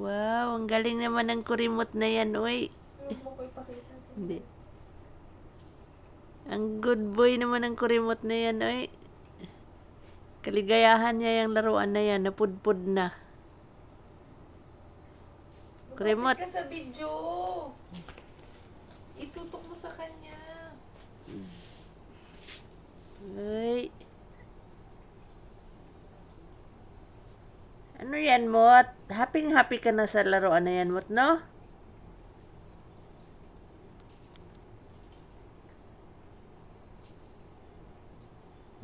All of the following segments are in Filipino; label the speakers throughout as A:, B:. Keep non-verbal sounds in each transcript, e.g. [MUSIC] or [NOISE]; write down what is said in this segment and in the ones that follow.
A: Wow, ang galing naman ng kurimot na yan,
B: ipakita.
A: Hindi. Ang good boy naman ng kurimot na yan, oy. Kaligayahan niya yung laruan na yan, napudpud na. Kurimot.
B: Lumapit ka sa video. Itutok mo sa kanya.
A: Uy. Ano yan, Mot? Happy-happy ka na sa laruan na yan, Mot, no?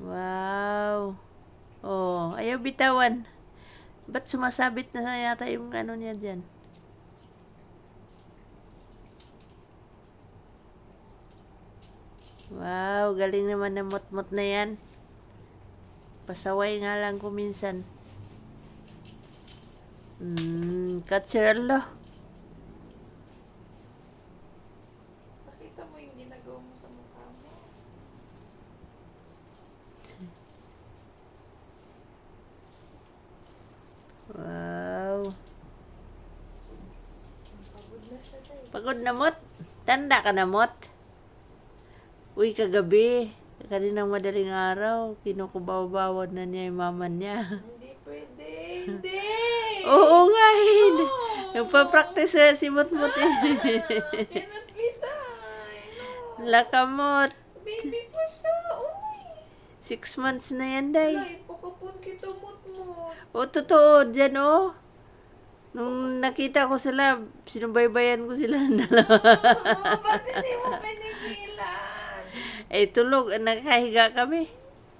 A: Wow. Oh, ayaw bitawan. Ba't sumasabit na yata yung ano niya dyan? Wow, galing naman na mot-mot na yan. Pasaway nga lang ko minsan. Hmm, katsiralo.
B: Pakita mo yung ginagawa mo sa mukha mo.
A: Wow.
B: Pagod na siya dahil.
A: Pagod na mot. Tanda ka na mot. Uy, kagabi. Kaninang madaling araw, kinukubaw-bawad na niya yung mama niya.
B: Hindi pwede. Hindi!
A: Oo nga, eh.
B: No!
A: Nagpa-practice na si Mot-Mot eh.
B: Cannot be done. No.
A: Lakamot.
B: Baby pa siya. Uy!
A: Six months na yan, day.
B: Ay, pakapon kita mot-mot.
A: O, totoo, dyan, oh. Nung nakita ko sila, sinubaybayan ko sila ng dalawa.
B: Oh, ba't hindi mo pinigilan?
A: eh, tulog, nakahiga kami.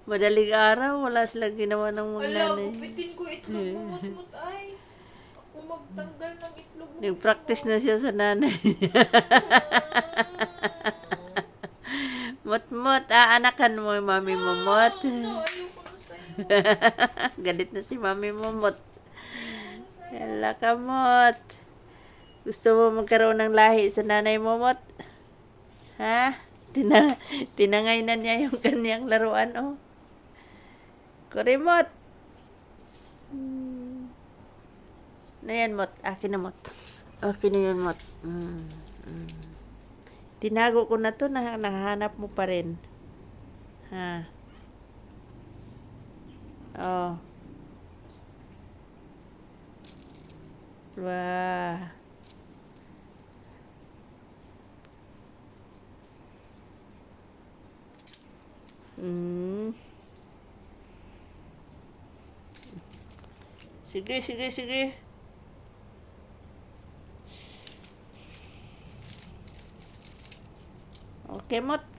A: Madaling araw, wala silang ginawa ng mga
B: Wala,
A: nanay.
B: gupitin ko itlog mo mot-mot ay. Ako magtanggal ng itlog.
A: Nag-practice na siya sa nanay. [LAUGHS] Mot-mot, aanakan mo yung mami mo, Mot.
B: Na sa'yo. [LAUGHS]
A: Galit na si mami mo, Mot. Yala ka, Mot. Gusto mo magkaroon ng lahi sa nanay mo, Mot? Ha? Tina tinangay na niya yung [LAUGHS] kanyang laruan, oh. Kurimot. Na yan, Mot. Akin na, Mot. Akin na yan, Mot. Mm. Mm. Tinago ko na to, na nahanap mo pa rin. Ha? Oh. Wah. Hmm. Sige, sige, sige. Okay, Mot.